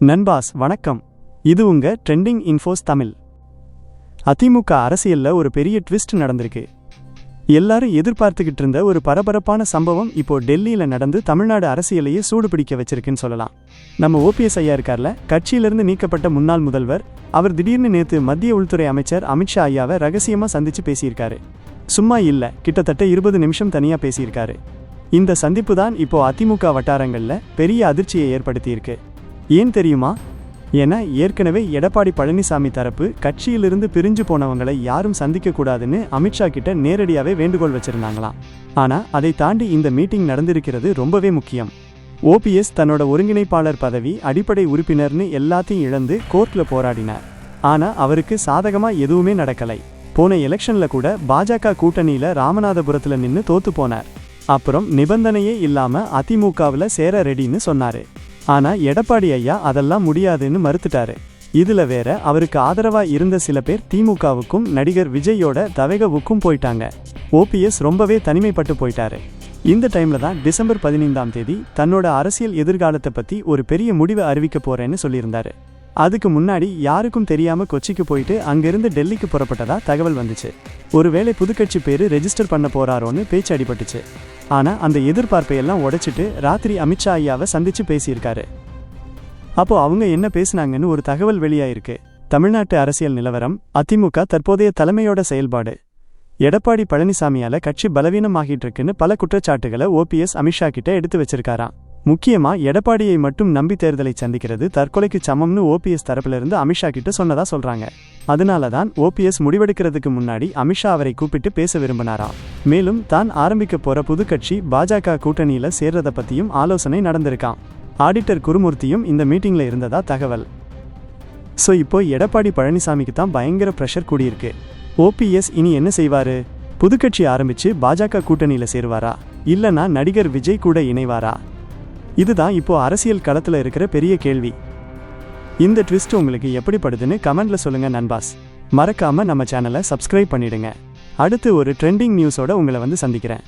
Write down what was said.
நண்பாஸ் வணக்கம். இது உங்க ட்ரெண்டிங் இன்ஃபோஸ் தமிழ். அதிமுக அரசியல்ல ஒரு பெரிய ட்விஸ்ட் நடந்திருக்கு. எல்லாரும் எதிர்பார்த்துக்கிட்டு இருந்த ஒரு பரபரப்பான சம்பவம் இப்போ டெல்லியில நடந்து தமிழ்நாடு அரசியலையே சூடு பிடிக்க வச்சிருக்குன்னு சொல்லலாம். நம்ம ஓபிஎஸ் ஐயா இருக்கார்ல கட்சியிலிருந்து நீக்கப்பட்ட முன்னாள் முதல்வர் அவர் திடீர்னு நேத்து மத்திய உள்துறை அமைச்சர் அமித்ஷா ஐயாவை ரகசியமா சந்திச்சு பேசியிருக்காரு. சும்மா இல்ல கிட்டத்தட்ட இருபது நிமிஷம் தனியா பேசியிருக்காரு. இந்த சந்திப்பு தான் இப்போ அதிமுக வட்டாரங்கள்ல பெரிய அதிர்ச்சியை ஏற்படுத்தியிருக்கு. ஏன் தெரியுமா? ஏன்னா ஏற்கனவே எடப்பாடி பழனிசாமி தரப்பு கட்சியிலிருந்து பிரிஞ்சு போனவங்களை யாரும் சந்திக்க கூடாதுன்னு அமித்ஷா கிட்ட நேரடியாகவே வேண்டுகோள் வச்சிருந்தாங்களாம். ஆனால் அதை தாண்டி இந்த மீட்டிங் நடந்திருக்கிறது ரொம்பவே முக்கியம். ஓபிஎஸ் தன்னோட ஒருங்கிணைப்பாளர் பதவி அடிப்படை உறுப்பினர்னு எல்லாத்தையும் இழந்து கோர்ட்டில் போராடினார். ஆனால் அவருக்கு சாதகமாக எதுவுமே நடக்கலை. போன எலெக்ஷனில் கூட பாஜக கூட்டணியில் ராமநாதபுரத்தில் நின்று தோத்து போனார். அப்புறம் நிபந்தனையே இல்லாமல் அதிமுகவில் சேர ரெடின்னு சொன்னார். ஆனால் எடப்பாடி ஐயா அதெல்லாம் முடியாதுன்னு மறுத்துட்டாரு. இதுல வேற அவருக்கு ஆதரவா இருந்த சில பேர் திமுகவுக்கும் நடிகர் விஜயோட தவேகவுக்கும் போயிட்டாங்க. ஓபிஎஸ் ரொம்பவே தனிமைப்பட்டு போயிட்டாரு. இந்த டைம்ல தான் டிசம்பர் பதினைந்தாம் தேதி தன்னோட அரசியல் எதிர்காலத்தை பத்தி ஒரு பெரிய முடிவை அறிவிக்க போறேன்னு சொல்லியிருந்தாரு. அதுக்கு முன்னாடி யாருக்கும் தெரியாம கொச்சிக்கு போயிட்டு அங்கிருந்து டெல்லிக்கு புறப்பட்டதா தகவல் வந்துச்சு. ஒருவேளை புதுக்கட்சி பேரு ரெஜிஸ்டர் பண்ண போறாரோன்னு பேச்சு அடிபட்டுச்சு. ஆனா அந்த எதிர்பார்ப்பை எல்லாம் உடைச்சிட்டு ராத்திரி அமித்ஷா ஐயாவை சந்திச்சு பேசியிருக்காரு. அப்போ அவங்க என்ன பேசுனாங்கன்னு ஒரு தகவல் வெளியாயிருக்கு. தமிழ்நாட்டு அரசியல் நிலவரம் அதிமுக தற்போதைய தலைமையோட செயல்பாடு. எடப்பாடி பழனிசாமியால கட்சி பலவீனமாகிட்டு இருக்குன்னு பல குற்றச்சாட்டுகளை ஓபிஎஸ் அமித்ஷா கிட்ட எடுத்து வச்சிருக்காராம். முக்கியமா எடப்பாடியை மட்டும் நம்பி தேர்தலை சந்திக்கிறது தற்கொலைக்கு சமம்னு ஓபிஎஸ் தரப்பிலிருந்து அமித்ஷா கிட்ட சொன்னதா சொல்றாங்க. அதனால தான் ஓபிஎஸ் முடிவெடுக்கிறதுக்கு முன்னாடி அமித்ஷா அவரை கூப்பிட்டு பேச விரும்பினாராம் மேலும் தான் ஆரம்பிக்க போற புது கட்சி பாஜக கூட்டணியில சேர்றத பத்தியும் ஆலோசனை நடந்திருக்கான் ஆடிட்டர் குருமூர்த்தியும் இந்த மீட்டிங்ல இருந்ததா தகவல். ஸோ இப்போ எடப்பாடி பழனிசாமிக்கு தான் பயங்கர ப்ரெஷர் கூடியிருக்கு. ஓபிஎஸ் இனி என்ன செய்வாரு? புதுக்கட்சி ஆரம்பிச்சு பாஜக கூட்டணியில சேருவாரா? இல்லைனா நடிகர் விஜய் கூட இணைவாரா? இதுதான் இப்போ அரசியல் களத்தில் இருக்கிற பெரிய கேள்வி. இந்த ட்விஸ்ட் உங்களுக்கு எப்படி படுதுன்னு கமெண்ட்ல சொல்லுங்க நண்பாஸ். மறக்காம நம்ம சேனலை சப்ஸ்கிரைப் பண்ணிடுங்க. அடுத்து ஒரு ட்ரெண்டிங் நியூஸோட உங்களை வந்து சந்திக்கிறேன்.